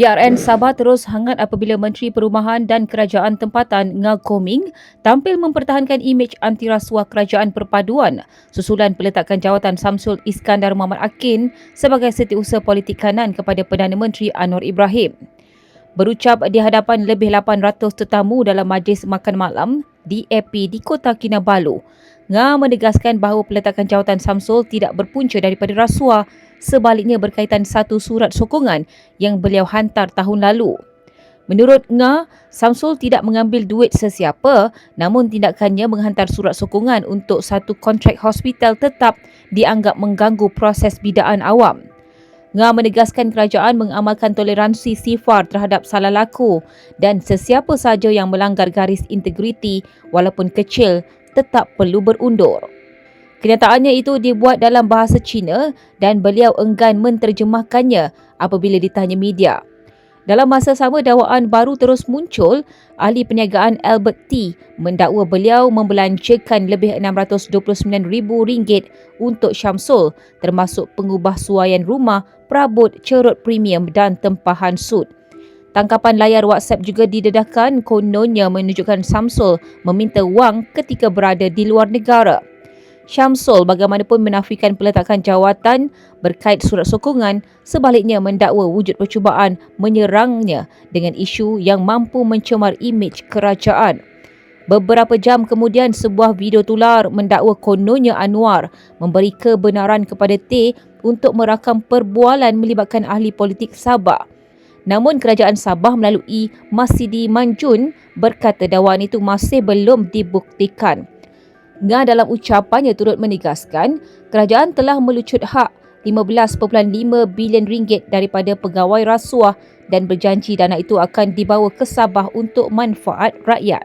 PRN Sabah terus hangat apabila Menteri Perumahan dan Kerajaan Tempatan Ngah Koming tampil mempertahankan imej anti rasuah Kerajaan Perpaduan susulan peletakan jawatan Samsul Iskandar Muhammad Akin sebagai setiausaha politik kanan kepada Perdana Menteri Anwar Ibrahim. Berucap di hadapan lebih 800 tetamu dalam majlis makan malam di AP di Kota Kinabalu, Ngah menegaskan bahawa peletakan jawatan Samsul tidak berpunca daripada rasuah sebaliknya berkaitan satu surat sokongan yang beliau hantar tahun lalu. Menurut Nga, Samsul tidak mengambil duit sesiapa namun tindakannya menghantar surat sokongan untuk satu kontrak hospital tetap dianggap mengganggu proses bidaan awam. Nga menegaskan kerajaan mengamalkan toleransi sifar terhadap salah laku dan sesiapa sahaja yang melanggar garis integriti walaupun kecil tetap perlu berundur. Kenyataannya itu dibuat dalam bahasa Cina dan beliau enggan menterjemahkannya apabila ditanya media. Dalam masa sama dakwaan baru terus muncul, ahli perniagaan Albert T mendakwa beliau membelanjakan lebih RM629,000 untuk Syamsul termasuk pengubah suaian rumah, perabot, cerut premium dan tempahan sud. Tangkapan layar WhatsApp juga didedahkan kononnya menunjukkan Samsul meminta wang ketika berada di luar negara. Syamsul bagaimanapun menafikan peletakan jawatan berkait surat sokongan sebaliknya mendakwa wujud percubaan menyerangnya dengan isu yang mampu mencemar imej kerajaan. Beberapa jam kemudian sebuah video tular mendakwa kononnya Anwar memberi kebenaran kepada T untuk merakam perbualan melibatkan ahli politik Sabah. Namun kerajaan Sabah melalui Masidi Manjun berkata dakwaan itu masih belum dibuktikan. Nga dalam ucapannya turut menegaskan kerajaan telah melucut hak 15.5 bilion ringgit daripada pegawai rasuah dan berjanji dana itu akan dibawa ke Sabah untuk manfaat rakyat.